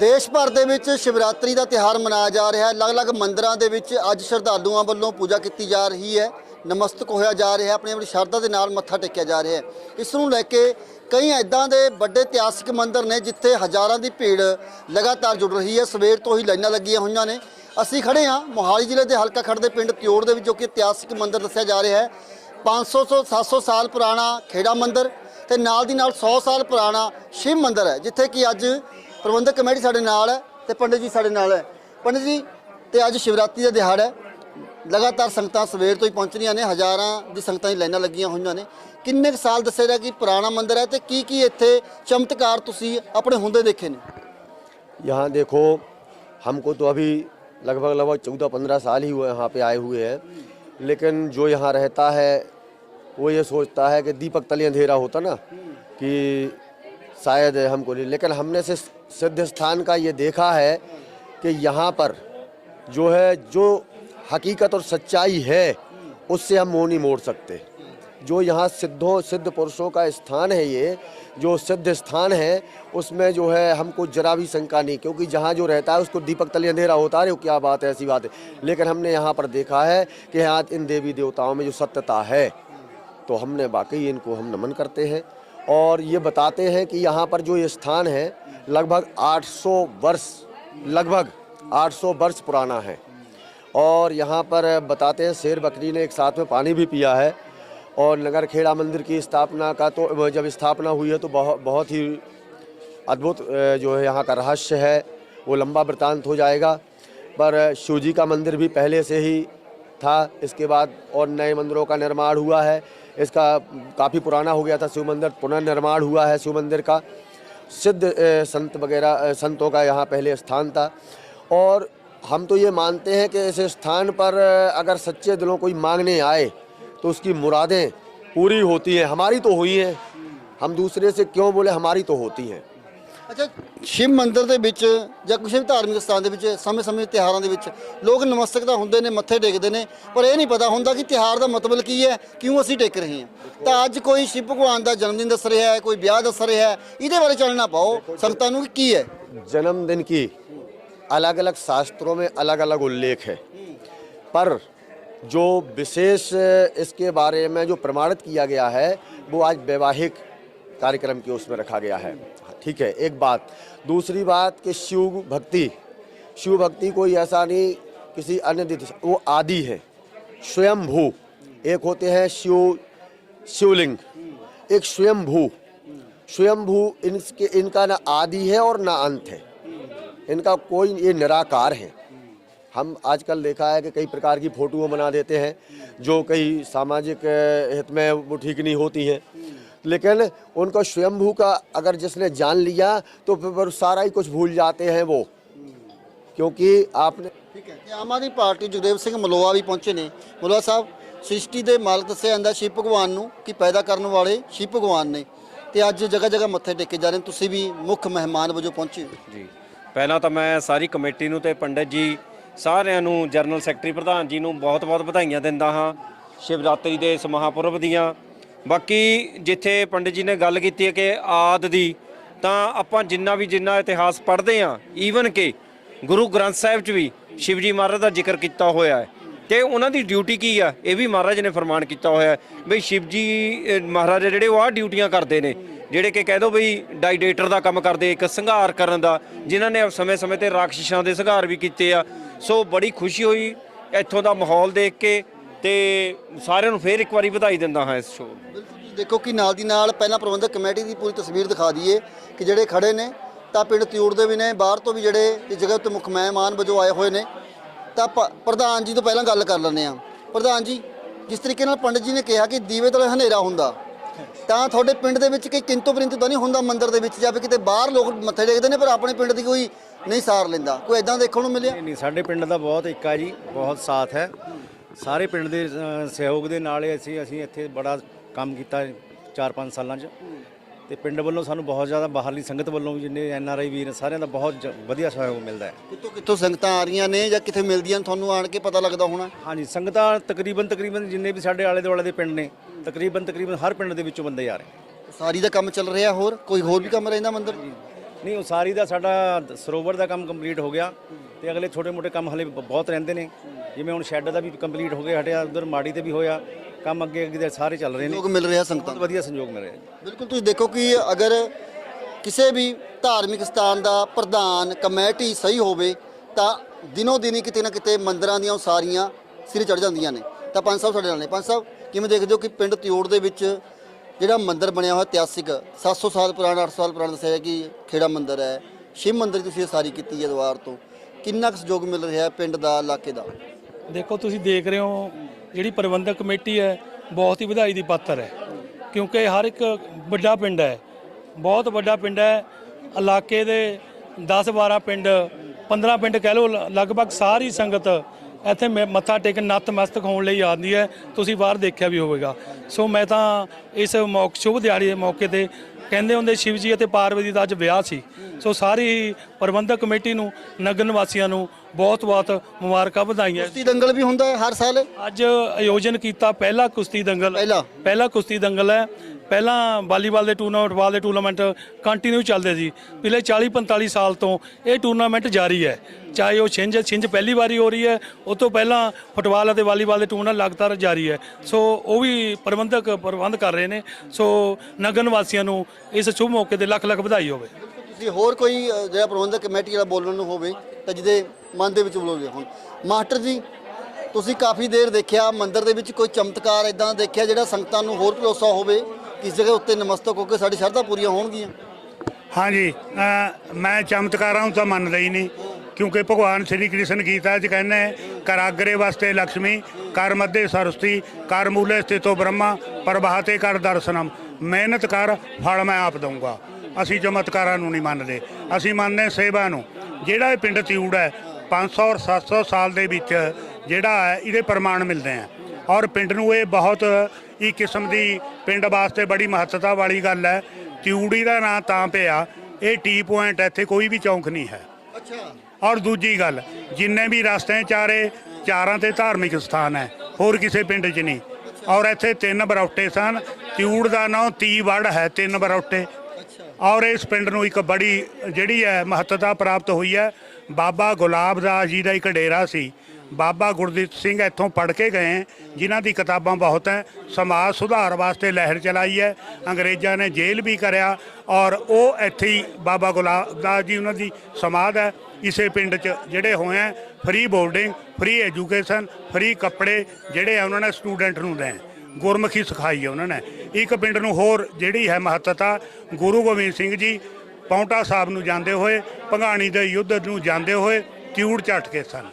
ਦੇਸ਼ ਭਰ ਦੇ ਵਿੱਚ ਸ਼ਿਵਰਾਤਰੀ ਦਾ ਤਿਹਾਰ ਮਨਾਇਆ ਜਾ ਰਿਹਾ ਹੈ। ਅਲੱਗ-ਅਲੱਗ ਮੰਦਰਾਂ ਦੇ ਵਿੱਚ ਅੱਜ ਸ਼ਰਧਾਲੂਆਂ ਵੱਲੋਂ ਪੂਜਾ ਕੀਤੀ ਜਾ ਰਹੀ ਹੈ। ਨਮਸਤਕ ਹੋਇਆ ਜਾ ਰਿਹਾ ਹੈ। ਆਪਣੀ ਆਪਣੀ ਸ਼ਰਧਾ ਦੇ ਨਾਲ ਮੱਥਾ ਟੇਕਿਆ ਜਾ ਰਿਹਾ ਹੈ। ਇਸ ਨੂੰ ਲੈ ਕੇ ਕਈ ਐਦਾਂ ਦੇ ਵੱਡੇ ਇਤਿਹਾਸਿਕ ਮੰਦਿਰ ਨੇ ਜਿੱਥੇ ਹਜ਼ਾਰਾਂ ਦੀ ਭੀੜ ਲਗਾਤਾਰ ਜੁੜ ਰਹੀ ਹੈ। ਸਵੇਰ ਤੋਂ ਹੀ ਲਾਈਨਾਂ ਲੱਗੀਆਂ ਹੋਈਆਂ ਨੇ। ਅਸੀਂ ਖੜੇ ਹਾਂ ਮੋਹਾਲੀ ਜ਼ਿਲ੍ਹੇ ਦੇ ਹਲਕਾ ਖੜ ਦੇ ਪਿੰਡ ਤਿਉੜ ਦੇ ਵਿੱਚ, ਜੋ ਕਿ ਇਤਿਹਾਸਿਕ ਮੰਦਿਰ ਦੱਸਿਆ ਜਾ ਰਿਹਾ ਹੈ। 500 ਤੋਂ 700 ਸਾਲ ਪੁਰਾਣਾ ਖੇੜਾ ਮੰਦਿਰ ਤੇ ਨਾਲ ਦੀ ਨਾਲ 100 ਸਾਲ ਪੁਰਾਣਾ ਸ਼ਿਵ ਮੰਦਿਰ ਹੈ, ਜਿੱਥੇ ਕਿ ਅੱਜ ਪ੍ਰਬੰਧਕ ਕਮੇਟੀ ਸਾਡੇ ਨਾਲ ਹੈ ਤੇ ਪੰਡਿਤ ਜੀ ਸਾਡੇ ਨਾਲ ਹੈ ਪੰਡਿਤ ਜੀ ਤੇ ਅੱਜ ਸ਼ਿਵਰਾਤਰੀ ਦਾ ਦਿਹਾੜਾ ਹੈ ਲਗਾਤਾਰ ਸੰਗਤਾਂ ਸਵੇਰ ਤੋਂ ਹੀ ਪਹੁੰਚ ਰਹੀਆਂ ਨੇ ਹਜ਼ਾਰਾਂ ਦੀ ਸੰਗਤਾਂ ਦੀ ਲਾਈਨਾਂ ਲੱਗੀਆਂ ਹੋਈਆਂ ਨੇ ਕਿੰਨੇ ਕੁ ਸਾਲ ਦੱਸਿਆ ਰਿਹਾ ਕਿ ਪੁਰਾਣਾ ਮੰਦਿਰ ਹੈ ਤੇ ਕੀ ਕੀ ਇੱਥੇ ਚਮਤਕਾਰ ਤੁਸੀਂ ਆਪਣੇ ਹੁੰਦੇ ਦੇਖੇ ਨੇ यहाँ देखो हमको तो अभी लगभग लगभग चौदह पंद्रह साल ही हुए यहाँ पे आए हुए हैं लेकिन जो यहाँ रहता है वो ये सोचता है कि दीपक तले अंधेरा होता ना कि शायद हमको नहीं, लेकिन हमने से सिद्ध स्थान का ये देखा है कि यहाँ पर जो है, जो हकीकत और सच्चाई है, उससे हम मुँह नहीं मोड़ सकते। जो यहाँ सिद्धों, सिद्ध पुरुषों का स्थान है ये, जो सिद्ध स्थान है, उसमें जो है, हमको जरा भी शंका नहीं, क्योंकि जहाँ जो रहता है, उसको दीपक तले अंधेरा होता है, क्या बात है, ऐसी बात है। लेकिन हमने यहाँ पर देखा है कि यहाँ इन देवी देवताओं में जो सत्यता है तो हमने वाकई इनको हम नमन करते हैं। और ये बताते हैं कि यहाँ पर जो ये स्थान है, लगभग 800 वर्ष, लगभग 800 वर्ष पुराना है। और यहाँ पर बताते हैं शेर बकरी ने एक साथ में पानी भी पिया है। और नगर खेड़ा मंदिर की स्थापना का तो जब स्थापना हुई है तो बहुत बहुत ही अद्भुत जो है यहाँ का रहस्य है। वो लंबा वृतांत हो जाएगा। पर शिव जी का मंदिर भी पहले से ही था। इसके बाद और नए मंदिरों का निर्माण हुआ है। इसका काफ़ी पुराना हो गया था शिव मंदिर, पुनर्निर्माण हुआ है शिव मंदिर का। सिद्ध संत वगैरह संतों का यहाँ पहले स्थान था। और हम तो ये मानते हैं कि इस स्थान पर अगर सच्चे दिलों कोई मांगने आए तो उसकी मुरादें पूरी होती हैं। हमारी तो हुई हैं। हम दूसरे से क्यों बोले, हमारी तो होती हैं। ਅੱਛਾ ਸ਼ਿਵ ਮੰਦਿਰ ਦੇ ਵਿੱਚ ਜਾਂ ਕਿਸੇ ਵੀ ਧਾਰਮਿਕ ਸਥਾਨ ਦੇ ਵਿੱਚ ਸਮੇਂ-ਸਮੇਂ ਤਿਉਹਾਰਾਂ ਦੇ ਵਿੱਚ ਲੋਕ ਨਮਸਤਕ ਤਾਂ ਹੁੰਦੇ ਨੇ ਮੱਥੇ ਟੇਕਦੇ ਨੇ ਪਰ ਇਹ ਨਹੀਂ ਪਤਾ ਹੁੰਦਾ ਕਿ ਤਿਉਹਾਰ ਦਾ ਮਤਲਬ ਕੀ ਹੈ ਕਿਉਂ ਅਸੀਂ ਟੇਕ ਰਹੇ ਹਾਂ ਤਾਂ ਅੱਜ ਕੋਈ ਸ਼ਿਵ ਭਗਵਾਨ ਦਾ ਜਨਮ ਦਿਨ ਦੱਸ ਰਿਹਾ ਹੈ ਕੋਈ ਵਿਆਹ ਦੱਸ ਰਿਹਾ ਹੈ ਇਹਦੇ ਬਾਰੇ ਚਾਨਣਾ ਪਾਓ ਸੰਗਤਾਂ ਨੂੰ ਕਿ ਕੀ ਹੈ जन्मदिन की अलग अलग शास्त्रों में अलग अलग उल्लेख है पर जो विशेष इसके बारे में जो प्रमाणित किया गया है वो आज वैवाहिक कार्यक्रम के उसमें रखा गया है ठीक है, एक बात। दूसरी बात कि शिव भक्ति शिव भक्ति कोई ऐसा नहीं, किसी अन्य वो आदि है। स्वयंभू, एक होते हैं शिव, शिवलिंग, एक स्वयंभू। स्वयंभू इनके, इनका ना आदि है और ना अंत है। इनका कोई ये निराकार है। हम आजकल देखा है कि कई प्रकार की फोटोएँ बना देते हैं, जो कई सामाजिक हित में वो ठीक नहीं होती हैं। लेकिन उनको स्वयंभू का अगर जिसने जान लिया तो फिर फिर सारा ही कुछ भूल जाते हैं वो क्योंकि आपने ਠੀਕ ਹੈ ਤੇ ਆਮ ਆਦਮੀ ਪਾਰਟੀ ਜਗਦੇਵ ਸਿੰਘ ਮਲੋਆ ਵੀ ਪਹੁੰਚੇ ਨੇ ਮਲੋਆ ਸਾਹਿਬ ਸ੍ਰਿਸ਼ਟੀ ਦੇ ਮਾਲਕ ਦੱਸਿਆ ਜਾਂਦਾ ਸ਼ਿਵ ਭਗਵਾਨ ਨੂੰ ਕਿ ਪੈਦਾ ਕਰਨ ਵਾਲੇ ਸ਼ਿਵ ਭਗਵਾਨ ਨੇ ਤੇ ਅੱਜ ਜਗ੍ਹਾ ਜਗ੍ਹਾ ਮੱਥੇ ਟੇਕੇ ਜਾ ਰਹੇ ਨੇ ਤੁਸੀਂ ਵੀ ਮੁੱਖ ਮਹਿਮਾਨ ਵਜੋਂ ਪਹੁੰਚੇ ਹੋ ਜੀ ਪਹਿਲਾਂ ਤਾਂ ਮੈਂ ਸਾਰੀ ਕਮੇਟੀ ਨੂੰ ਤੇ ਪੰਡਤ ਜੀ ਸਾਰਿਆਂ ਨੂੰ ਜਨਰਲ ਸੈਕਟਰੀ ਪ੍ਰਧਾਨ ਜੀ ਨੂੰ ਬਹੁਤ-ਬਹੁਤ ਵਧਾਈਆਂ ਦਿੰਦਾ ਹਾਂ ਸ਼ਿਵਰਾਤਰੀ ਦੇ ਇਸ ਮਹਾਪੁਰਬ ਦੀਆਂ ਬਾਕੀ ਜਿੱਥੇ ਪੰਡਿਤ ਜੀ ਨੇ ਗੱਲ ਕੀਤੀ ਹੈ ਕਿ ਆਦ ਦੀ, ਤਾਂ ਆਪਾਂ ਜਿੰਨਾ ਵੀ ਜਿੰਨਾ ਇਤਿਹਾਸ ਪੜ੍ਹਦੇ ਹਾਂ ਈਵਨ ਕਿ ਗੁਰੂ ਗ੍ਰੰਥ ਸਾਹਿਬ 'ਚ ਵੀ ਸ਼ਿਵਜੀ ਮਹਾਰਾਜ ਦਾ ਜ਼ਿਕਰ ਕੀਤਾ ਹੋਇਆ ਹੈ। ਤੇ ਉਹਨਾਂ ਦੀ ਡਿਊਟੀ ਕੀ ਆ? ਇਹ ਵੀ ਮਹਾਰਾਜ ਨੇ ਫਰਮਾਨ ਕੀਤਾ ਹੋਇਆ ਹੈ ਬਈ ਸ਼ਿਵਜੀ ਮਹਾਰਾਜ ਜਿਹੜੇ ਉਹ ਆ ਡਿਊਟੀਆਂ ਕਰਦੇ ਨੇ, ਜਿਹੜੇ ਕਿ ਕਹਿ ਦੋ ਬਈ ਡਾਈਡੇਟਰ ਦਾ ਕੰਮ ਕਰਦੇ, ਇੱਕ ਸੰਘਾਰ ਕਰਨ ਦਾ, ਜਿਨ੍ਹਾਂ ਨੇ ਸਮੇਂ-ਸਮੇਂ ਤੇ ਰਾਖਸ਼ਾਂ ਦੇ ਸੰਘਾਰ ਵੀ ਕੀਤੇ ਆ। ਸੋ ਬੜੀ ਖੁਸ਼ੀ ਹੋਈ ਇੱਥੋਂ ਦਾ ਮਾਹੌਲ ਦੇਖ ਕੇ। ਤੇ ਸਾਰਿਆਂ ਨੂੰ ਫੇਰ ਇੱਕ ਵਾਰੀ ਵਧਾਈ ਦਿੰਦਾ ਹਾਂ ਇਸ ਸ਼ੋਅ ਨੂੰ। ਬਿਲਕੁਲ ਤੁਸੀਂ ਦੇਖੋ ਕਿ ਨਾਲ ਦੀ ਨਾਲ ਪਹਿਲਾਂ ਪ੍ਰਬੰਧਕ ਕਮੇਟੀ ਦੀ ਪੂਰੀ ਤਸਵੀਰ ਦਿਖਾ ਦਈਏ ਕਿ ਜਿਹੜੇ ਖੜੇ ਨੇ ਤਾਂ ਪਿੰਡ ਤਿਊੜ ਦੇ ਵੀ ਨੇ ਬਾਹਰ ਤੋਂ ਵੀ ਜਿਹੜੇ ਇਸ ਜਗ੍ਹਾ ਉੱਤੇ ਮੁੱਖ ਮਹਿਮਾਨ ਵਜੋਂ ਆਏ ਹੋਏ ਨੇ ਤਾਂ ਪ- ਪ੍ਰਧਾਨ ਜੀ ਤੋਂ ਪਹਿਲਾਂ ਗੱਲ ਕਰ ਲੈਂਦੇ ਆ ਪ੍ਰਧਾਨ ਜੀ ਜਿਸ ਤਰੀਕੇ ਨਾਲ ਪੰਡਿਤ ਜੀ ਨੇ ਕਿਹਾ ਕਿ ਦੀਵੇ ਤਲੇ ਹਨੇਰਾ ਹੁੰਦਾ ਤਾਂ ਤੁਹਾਡੇ ਪਿੰਡ ਦੇ ਵਿੱਚ ਕੋਈ ਕਿੰਤੂ ਪ੍ਰਿੰਤੂ ਤਾਂ ਨਹੀਂ ਹੁੰਦਾ ਮੰਦਿਰ ਦੇ ਵਿੱਚ ਜਾਂ ਫਿਰ ਕਿਤੇ ਬਾਹਰ ਲੋਕ ਮੱਥੇ ਟੇਕਦੇ ਨੇ ਪਰ ਆਪਣੇ ਪਿੰਡ ਦੀ ਕੋਈ ਨਹੀਂ ਸਾਰ ਲੈਂਦਾ? ਕੋਈ ਐਦਾਂ ਦੇਖਣ ਨੂੰ ਮਿਲਿਆ? ਨਹੀਂ ਨਹੀਂ ਸਾਡੇ ਪਿੰਡ ਦਾ ਬਹੁਤ ਇੱਕਾ ਜੀ ਬਹੁਤ ਸਾਥ ਹੈ। ਸਾਰੇ ਪਿੰਡ ਦੇ ਅ, ਸਹਿਯੋਗ ਦੇ ਨਾਲ ਹੀ ਅਸੀਂ ਅਸੀਂ ਇੱਥੇ ਬੜਾ ਕੰਮ ਕੀਤਾ 4-5 ਸਾਲਾਂ 'ਚ। ਤੇ ਪਿੰਡ ਵੱਲੋਂ ਸਾਨੂੰ ਬਹੁਤ ਜ਼ਿਆਦਾ ਬਾਹਰਲੀ ਸੰਗਤ ਵੱਲੋਂ ਵੀ ਜਿੰਨੇ ਐਨ ਆਰ ਆਈ ਵੀਰ ਨੇ, ਸਾਰਿਆਂ ਦਾ ਬਹੁਤ ਜ- ਵਧੀਆ ਸਹਿਯੋਗ ਮਿਲਦਾ ਹੈ। ਕਿੱਥੋਂ ਕਿੱਥੋਂ ਸੰਗਤਾਂ ਆ ਰਹੀਆਂ ਨੇ ਜਾਂ ਕਿੱਥੇ ਮਿਲਦੀਆਂ ਨੇ? ਤੁਹਾਨੂੰ ਆਣ ਕੇ ਪਤਾ ਲੱਗਦਾ ਹੋਣਾ। ਹਾਂਜੀ ਸੰਗਤਾਂ ਤਕਰੀਬਨ ਤਕਰੀਬਨ ਜਿੰਨੇ ਵੀ ਸਾਡੇ ਆਲੇ ਦੁਆਲੇ ਦੇ ਪਿੰਡ ਨੇ ਤਕਰੀਬਨ ਤਕਰੀਬਨ ਹਰ ਪਿੰਡ ਦੇ ਵਿੱਚੋਂ ਬੰਦੇ ਆ ਰਹੇ ਸਾਰੀ ਦਾ ਕੰਮ ਚੱਲ ਰਿਹਾ ਹੋਰ? ਕੋਈ ਹੋਰ ਵੀ ਕੰਮ ਰਹਿੰਦਾ ਮੰਦਿਰ? ਨਹੀਂ ਉਸਾਰੀ ਦਾ ਸਾਡਾ ਸਰੋਵਰ ਦਾ ਕੰਮ ਕੰਪਲੀਟ ਹੋ ਗਿਆ ਤੇ ਅਗਲੇ ਛੋਟੇ-ਮੋਟੇ ਕੰਮ ਹਲੇ ਬ- ਬਹੁਤ ਰਹਿੰਦੇ ਨੇ। ਜਿਵੇਂ ਹੁਣ ਸ਼ੈੱਡ ਦਾ ਵੀ ਕੰਪਲੀਟ ਹੋ ਗਿਆ ਹਟਿਆ ਉਧਰ ਮਾੜੀ ਤੇ ਵੀ ਹੋਇਆ ਕੰਮ ਅੱਗੇ ਅੱਗੇ ਦੇ ਸਾਰੇ ਚੱਲ ਰਹੇ ਨੇ। ਲੋਕ ਮਿਲ ਰਿਹਾ ਸੰਗਤਾਂ ਬਹੁਤ। ਵਧੀਆ ਸੰਯੋਗ ਮਿਲ ਰਿਹਾ ਜੀ। ਬਿਲਕੁਲ ਤੁਸੀਂ ਦੇਖੋ ਕਿ ਅਗਰ ਕਿਸੇ ਵੀ ਧਾਰਮਿਕ ਸਥਾਨ ਦਾ ਪ੍ਰਧਾਨ ਕਮੇਟੀ ਸਹੀ ਹੋਵੇ ਤਾਂ ਦਿਨੋ ਦਿਨੀ ਕਿਤੇ ਨਾ ਕਿਤੇ ਮੰਦਰਾਂ ਦੀਆਂ ਉਸਾਰੀਆਂ ਸਿਰੇ ਚੜ ਜਾਂਦੀਆਂ ਨੇ। ਤਾਂ ਪੰਜ ਸਾਹਿਬ ਸਾਡੇ ਨਾਲ ਨੇ। ਪੰਜ ਸਾਹਿਬ ਕਿਵੇਂ ਦੇਖਦੇ ਹੋ ਕਿ ਪਿੰਡ ਤਿਉੜ ਦੇ ਵਿੱਚ ਜਿਹੜਾ ਮੰਦਿਰ ਬਣਿਆ ਹੋਇਆ ਇਤਿਹਾਸਿਕ 700 ਸਾਲ ਪੁਰਾਣਾ 800 ਸਾਲ ਪੁਰਾਣਾ ਦੱਸਿਆ ਹੈ ਕਿ ਖੇੜਾ ਮੰਦਿਰ ਹੈ। ਸ਼ਿਵ ਮੰਦਿਰ ਤੁਸੀਂ ਉਸਾਰੀ ਕੀਤੀ ਹੈ ਦੁਆਰ ਤੋਂ। ਕਿੰਨਾ ਕੁ ਸਹਿਯੋਗ ਮਿਲ ਰਿਹਾ ਹੈ ਪਿੰਡ ਦਾ ਇਲਾਕੇ ਦਾ? ਦੇਖੋ ਤੁਸੀਂ ਦੇਖ ਰਹੇ ਹੋ, ਜਿਹੜੀ ਪ੍ਰਬੰਧਕ ਕਮੇਟੀ ਹੈ, ਬਹੁਤ ਹੀ ਵਧਾਈ ਦੀ ਪਾਤਰ ਹੈ। ਕਿਉਂਕਿ ਹਰ ਇੱਕ ਵੱਡਾ ਪਿੰਡ ਹੈ, ਬਹੁਤ ਵੱਡਾ ਪਿੰਡ ਹੈ। ਇਲਾਕੇ ਦੇ 10 12 ਪਿੰਡ 15 ਪਿੰਡ ਕਹਿ ਲਓ, ਲ- ਲਗਭਗ ਸਾਰੀ ਸੰਗਤ ਇੱਥੇ ਮ- ਮੱਥਾ ਟੇਕਣ ਨਤਮਸਤਕ ਹੋਣ ਲਈ ਆਉਂਦੀ ਹੈ। ਤੁਸੀਂ ਬਾਹਰ ਦੇਖਿਆ ਵੀ ਹੋਵੇਗਾ। ਸੋ ਮੈਂ ਤਾਂ ਇਸ ਮੌਕੇ, ਸ਼ੁਭ ਦਿਹਾੜੀ ਦੇ ਮੌਕੇ ਤੇ ਕਹਿੰਦੇ ਹੁੰਦੇ ਸ਼ਿਵ ਜੀ ਅਤੇ ਪਾਰਵਤੀ ਦਾ ਅੱਜ ਵਿਆਹ ਸੀ। ਸੋ ਸਾਰੀ ਪ੍ਰਬੰਧਕ ਕਮੇਟੀ ਨੂੰ, ਨਗਰ ਨਿਵਾਸੀਆਂ ਨੂੰ ਬਹੁਤ ਬਹੁਤ ਮੁਬਾਰਕਾਂ ਵਧਾਈਆਂ। ਕੁਸ਼ਤੀ ਦੰਗਲ ਵੀ ਹੁੰਦਾ ਹੈ ਹਰ ਸਾਲ? ਅੱਜ ਆਯੋਜਨ ਕੀਤਾ ਪਹਿਲਾ ਕੁਸ਼ਤੀ ਦੰਗਲ। ਪਹਿਲਾ? ਪਹਿਲਾ ਕੁਸ਼ਤੀ ਦੰਗਲ ਹੈ। ਪਹਿਲਾਂ ਵਾਲੀਬਾਲ ਦੇ ਟੂਰਨਾਮੈਂਟ ਫੁੱਟਬਾਲ ਦੇ ਟੂਰਨਾਮੈਂਟ ਕੰਟੀਨਿਊ ਚੱਲਦੇ ਸੀ। ਪਿਛਲੇ 40 45 ਸਾਲ ਤੋਂ ਇਹ ਟੂਰਨਾਮੈਂਟ ਜਾਰੀ ਹੈ। ਚਾਹੇ ਉਹ ਛਿੰਝ ਛਿੰਝ ਪਹਿਲੀ ਵਾਰੀ ਹੋ ਰਹੀ ਹੈ ਉਸ ਤੋਂ ਪਹਿਲਾਂ ਫੁੱਟਬਾਲ ਅਤੇ ਵਾਲੀਬਾਲ ਦੇ ਟੂਰਨਾਮੈਂਟ ਲਗਾਤਾਰ ਜਾਰੀ ਹੈ। ਸੋ ਉਹ ਵੀ ਪ੍ਰਬੰਧਕ ਪ੍ਰਬੰਧ ਕਰ ਰਹੇ ਨੇ। ਸੋ ਨਗਰ ਨਿਵਾਸੀਆਂ ਨੂੰ ਇਸ ਸ਼ੁਭ ਮੌਕੇ ਤੇ ਲੱਖ ਲੱਖ ਵਧਾਈ ਹੋਵੇ। ਤੁਸੀਂ ਹੋਰ ਕੋਈ ਅ, ਜਿਹੜਾ ਪ੍ਰਬੰਧਕ ਕਮੇਟੀ ਜਿਹੜਾ ਬੋਲਣ ਨੂੰ ਹੋਵੇ ਤਾਂ ਜਿਹਦੇ ਮਨ ਦੇ ਵਿੱਚ ਬੋਲੋਗੇ ਹੁਣ। ਮਾਸਟਰ ਜੀ ਤੁਸੀਂ ਕਾਫੀ ਦੇਰ ਦੇਖਿਆ ਮੰਦਿਰ ਦੇ ਵਿੱਚ ਕੋਈ ਚਮਤਕਾਰ ਇਦਾਂ ਦੇਖਿਆ ਜਿਹੜਾ ਸੰਗਤਾਂ ਨੂੰ ਹੋਰ ਭਰੋਸਾ ਹੋਵੇ? ਕਿ ਇਸ ਜਗ੍ਹਾ ਉੱਤੇ ਨਮਸਤਕ ਹੋ ਕੇ ਸਾਡੀ ਸ਼ਰਧਾ ਪੂਰੀਆਂ ਹੋਣਗੀਆਂ? ਹਾਂਜੀ ਅ, ਮੈਂ ਚਮਤਕਾਰਾਂ ਨੂੰ ਤਾਂ ਮੰਨਦਾ ਹੀ ਨਹੀਂ ਕਿਉਂਕਿ ਭਗਵਾਨ ਸ੍ਰੀ ਕ੍ਰਿਸ਼ਨ ਗੀਤਾ 'ਚ ਕਹਿੰਦੇ ਹੈ ਕਰ ਕਰਾਗਰੇ ਵਾਸਤੇ ਲక్ష్ਮੀ ਕਰ ਮੱਧੇ ਸਰਸਤੀ ਕਰ ਮੂਲੇ ਸਥਿਤੋ ਬ੍ਰਹਮਾ ਪ੍ਰਭਾਤੇ ਕਰ ਦਰਸ਼ਨਮ। ਮਿਹਨਤ ਕਰ ਫਲ ਮੈਂ ਆਪ ਦਊਂਗਾ। ਅਸੀਂ ਚਮਤਕਾਰਾਂ ਨੂੰ ਨਹੀਂ ਮੰਨਦੇ। ਅਸੀਂ ਮੰਨਦੇ ਸੇਵਾ ਨੂੰ। ਜਿਹੜਾ ਇਹ ਪਿੰਡ ਤਿਊੜ ਹੈ 500 ਔਰ 700 ਸਾਲ ਦੇ ਵਿੱਚ ਜਿਹੜਾ ਹੈ ਇਹਦੇ ਪ੍ਰਮਾਣ ਮਿਲਦੇ ਆ। ਔਰ ਪਿੰਡ ਨੂੰ ਇਹ ਬਹੁਤ ਹੀ ਕਿਸਮ ਦੀ ਪਿੰਡ ਵਾਸਤੇ ਬੜੀ ਮਹੱਤਤਾ ਵਾਲੀ ਗੱਲ ਹੈ। ਤਿਊੜੀ ਦਾ ਨਾਂ ਤਾਂ ਪਿਆ ਇਹ ਟੀ ਪੁਆਇੰਟ ਇੱਥੇ ਕੋਈ ਵੀ ਚੌਂਕ ਨਹੀਂ ਹੈ। ਅੱਛਾ। ਔਰ ਦੂਜੀ ਗੱਲ ਜਿੰਨੇ ਵੀ ਰਸਤੇ ਚਾਰੇ ਚਾਰਾਂ ਤੇ ਧਾਰਮਿਕ ਸਥਾਨ ਹੈ ਹੋਰ ਕਿਸੇ ਪਿੰਡ 'ਚ ਨਹੀਂ। ਔਰ ਇੱਥੇ ਤਿੰਨ ਬਰੌਟੇ ਸਨ ਤਿਊੜ ਦਾ ਨਾਂ ਤੀ ਵੜ ਹੈ ਤਿੰਨ ਬਰੌਟੇ। ਔਰ ਇਸ ਪਿੰਡ ਨੂੰ ਇੱਕ ਬੜੀ, ਜਿਹੜੀ ਹੈ, ਮਹੱਤਤਾ ਪ੍ਰਾਪਤ ਹੋਈ ਹੈ। ਬਾਬਾ ਗੁਲਾਬ ਦਾਸ ਜੀ ਦਾ ਇੱਕ ਡੇਰਾ ਸੀ। ਬਾਬਾ ਗੁਰਦੀਪ ਸਿੰਘ ਇੱਥੋਂ ਪੜ੍ਹ ਕੇ ਗਏ ਜਿਨ੍ਹਾਂ ਦੀ ਕਿਤਾਬਾਂ ਬਹੁਤ ਹੈ। ਸਮਾਜ ਸੁਧਾਰ ਵਾਸਤੇ ਲਹਿਰ ਚਲਾਈ ਹੈ, ਅੰਗਰੇਜ਼ਾਂ ਨੇ ਜੇਲ੍ਹ ਵੀ ਕਰਿਆ ਔਰ ਉਹ ਇੱਥੇ ਹੀ ਬਾਬਾ ਗੁਲਾਬ ਦਾਸ ਜੀ ਉਹਨਾਂ ਦੀ ਸਮਾਧ ਹੈ। ਇਸੇ ਪਿੰਡ 'ਚ ਜਿਹੜੇ ਹੋਏ ਆ free boarding free education free ਕੱਪੜੇ ਜਿਹੜੇ ਆ ਉਹਨਾਂ ਨੇ ਸਟੂਡੈਂਟ ਨੂੰ ਦੇਣ। ਗੁਰਮੁਖੀ ਸਿਖਾਈ ਹੈ ਉਹਨਾਂ ਨੇ। ਇੱਕ ਪਿੰਡ ਨੂੰ ਹੋਰ ਜਿਹੜੀ ਹੈ ਮਹੱਤਤਾ, ਗੁਰੂ ਗੋਬਿੰਦ ਸਿੰਘ ਜੀ ਪੌਂਟਾ ਸਾਹਿਬ ਨੂੰ ਜਾਂਦੇ ਹੋਏ, ਭੰਗਾਣੀ ਦੇ ਯੁੱਧ ਨੂੰ ਜਾਂਦੇ ਹੋਏ ਤਿਊੜ ਝੱਟ ਕੇ ਸਨ।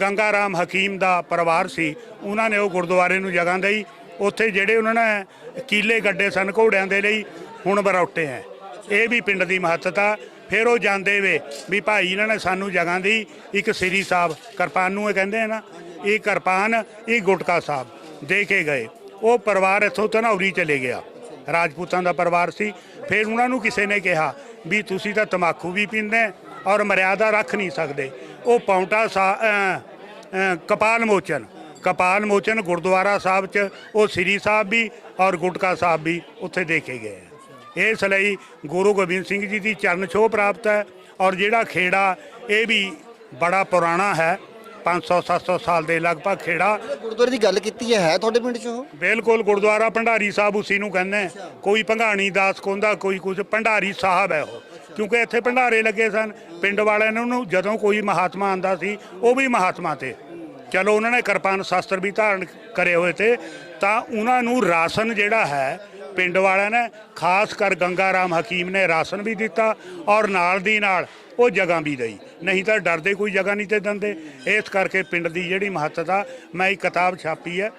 ਗੰਗਾ ਰਾਮ ਹਕੀਮ ਦਾ ਪਰਿਵਾਰ ਸੀ, ਉਹਨਾਂ ਨੇ ਉਹ ਗੁਰਦੁਆਰੇ ਨੂੰ ਜਗ੍ਹਾ ਦੇਈ। ਉੱਥੇ ਜਿਹੜੇ ਉਹਨਾਂ ਨੇ ਕੀਲੇ ਗੱਡੇ ਸਨ ਘੋੜਿਆਂ ਦੇ ਲਈ, ਹੁਣ ਬਰੌਟੇ ਹੈ ਇਹ ਵੀ ਪਿੰਡ ਦੀ ਮਹੱਤਤਾ। ਫਿਰ ਉਹ ਜਾਂਦੇ ਵੇ ਵੀ ਭਾਈ ਇਹਨਾਂ ਨੇ ਸਾਨੂੰ ਜਗ੍ਹਾ ਦੀ ਇੱਕ ਸ੍ਰੀ ਸਾਹਿਬ ਕਿਰਪਾਨ ਨੂੰ ਇਹ ਕਹਿੰਦੇ ਆ ਨਾ, ਇਹ ਕਿਰਪਾਨ, ਇਹ ਗੁਟਕਾ ਸਾਹਿਬ। ਦੇ ਕੇ ਗਏ। ਉਹ ਪਰਿਵਾਰ ਇੱਥੋਂ ਧਨੌਰੀ ਚਲੇ ਗਿਆ। ਰਾਜਪੂਤਾਂ ਦਾ ਪਰਿਵਾਰ ਸੀ। ਫਿਰ ਉਹਨਾਂ ਨੂੰ ਕਿਸੇ ਨੇ ਕਿਹਾ ਵੀ ਤੁਸੀਂ ਤਾਂ ਤਮਾਕੂ ਵੀ ਪੀਂਦੇ ਔਰ ਮਰਿਆਦਾ ਰੱਖ ਨਹੀਂ ਸਕਦੇ। ਉਹ ਪੌਂਟਾ ਸਾ ਕਪਾਲ ਮੋਚਨ ਕਪਾਲ ਮੋਚਨ ਗੁਰਦੁਆਰਾ ਸਾਹਿਬ 'ਚ, ਉਹ ਸ੍ਰੀ ਸਾਹਿਬ ਵੀ ਔਰ ਗੁਟਕਾ ਸਾਹਿਬ ਵੀ ਉੱਥੇ ਦੇ ਕੇ ਗਏ। ਇਸ ਲਈ ਗੁਰੂ ਗੋਬਿੰਦ ਸਿੰਘ ਜੀ ਦੀ ਚਰਨ ਛੋਹ ਪ੍ਰਾਪਤ ਹੈ ਔਰ ਜਿਹੜਾ ਖੇੜਾ ਇਹ ਵੀ ਬੜਾ ਪੁਰਾਣਾ ਹੈ। 500 700 ਸਾਲ ਦੇ ਲਗਭਗ ਖੇੜਾ। ਗੁਰਦੁਆਰੇ ਦੀ ਗੱਲ ਕੀਤੀ ਹੈ ਹੈ ਤੁਹਾਡੇ ਪਿੰਡ 'ਚ ਉਹ? ਬਿਲਕੁਲ ਗੁਰਦੁਆਰਾ ਭੰਡਾਰੀ ਸਾਹਿਬ ਉਸੇ ਨੂੰ ਕਹਿੰਦੇ। ਕੋਈ ਭੰਗਾਣੀ ਦਾਸ ਕੋਂਦਾ ਕੋਈ ਕੁਝ ਭੰਡਾਰੀ ਸਾਹਿਬ ਹੈ ਉਹ। ਕਿਉਂਕਿ ਇੱਥੇ ਭੰਡਾਰੇ ਲੱਗੇ ਸਨ। ਪਿੰਡ ਵਾਲਿਆਂ ਨੇ ਉਹਨੂੰ ਜਦੋਂ ਕੋਈ ਮਹਾਤਮਾ ਆਂਦਾ ਸੀ ਉਹ ਵੀ ਮਹਾਤਮਾ ਤੇ। ਚਲੋ ਉਹਨਾਂ ਨੇ ਕਿਰਪਾਨ ਸ਼ਾਸਤਰ ਵੀ ਧਾਰਨ ਕਰੇ ਹੋਏ ਤੇ। ਤਾਂ ਉਹਨਾਂ ਨੂੰ ਰਾਸ਼ਨ ਜਿਹੜਾ ਹੈ ਪਿੰਡ ਵਾਲਿਆਂ ਨੇ, ਖਾਸ ਕਰ ਗੰਗਾ ਰਾਮ ਹਕੀਮ ਨੇ ਰਾਸ਼ਨ ਵੀ ਦਿੱਤਾ ਔਰ ਨਾਲ ਦੀ ਨਾਲ ਉਹ ਜਗ੍ਹਾ ਵੀ ਦਈ ਨਹੀਂ ਤਾਂ ਡਰਦੇ ਕੋਈ ਜਗ੍ਹਾ ਨਹੀਂ ਤੇ ਦਿੰਦੇ। ਇਸ ਕਰਕੇ ਪਿੰਡ ਦੀ ਜਿਹੜੀ ਮਹੱਤਤਾ, ਮੈਂ ਇੱਕ ਕਿਤਾਬ ਛਾਪੀ ਹੈ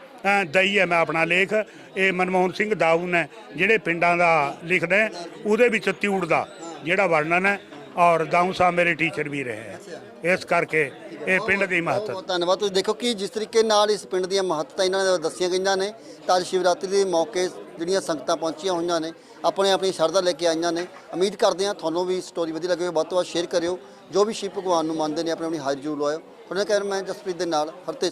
ਦਈ ਹੈ ਮੈਂ ਆਪਣਾ ਲੇਖ। ਇਹ ਮਨਮੋਹਨ ਸਿੰਘ ਦਾਊ ਨੇ, ਜਿਹੜੇ ਪਿੰਡਾਂ ਦਾ ਲਿਖਦੇ ਉਹਦੇ ਵਿੱਚ ਤਿਊੜ ਦਾ ਜਿਹੜਾ ਵਰਣਨ ਹੈ ਔਰ ਦਾਊ ਸਾਹਿਬ ਮੇਰੇ ਟੀਚਰ ਵੀ ਰਹੇ ਹੈ। ਇਸ ਕਰਕੇ ਇਹ ਪਿੰਡ ਦੀ ਮਹੱਤਤਾ। ਬਹੁਤ ਧੰਨਵਾਦ। ਤੁਸੀਂ ਦੇਖੋ ਕਿ ਜਿਸ ਤਰੀਕੇ ਨਾਲ ਇਸ ਪਿੰਡ ਦੀਆਂ ਮਹੱਤਤਾ ਇਹਨਾਂ ਨੇ ਦੱਸੀਆਂ ਗਈਆਂ ਨੇ ਤਾਂ ਅੱਜ ਸ਼ਿਵਰਾਤਰੀ ਦੇ ਮੌਕੇ ਜਿਹੜੀਆਂ ਸੰਗਤਾਂ ਪਹੁੰਚੀਆਂ ਹੋਈਆਂ ਨੇ ਆਪਣੇ ਆਪਣੀ ਸ਼ਰਧਾ ਲੈ ਕੇ ਆਈਆਂ ਨੇ। ਉਮੀਦ ਕਰਦੇ ਹਾਂ ਤੁਹਾਨੂੰ ਵੀ ਸਟੋਰੀ ਵਧੀਆ ਲੱਗੇ ਵੱਧ ਤੋਂ ਵੱਧ ਸ਼ੇਅਰ ਕਰਿਓ। ਜੋ ਵੀ ਸ਼ਿਵ ਭਗਵਾਨ ਨੂੰ ਮੰਨਦੇ ਨੇ ਆਪਣੇ ਆਪਣੀ ਹਾਜ਼ਰੀ ਜ਼ਰੂਰ ਲਵਾਇਓ। ਤੁਹਾਡੇ ਕੈਮਰਾਮੈਨ ਜਸਪ੍ਰੀਤ ਦੇ ਨਾਲ ਹਰਤੇਜ।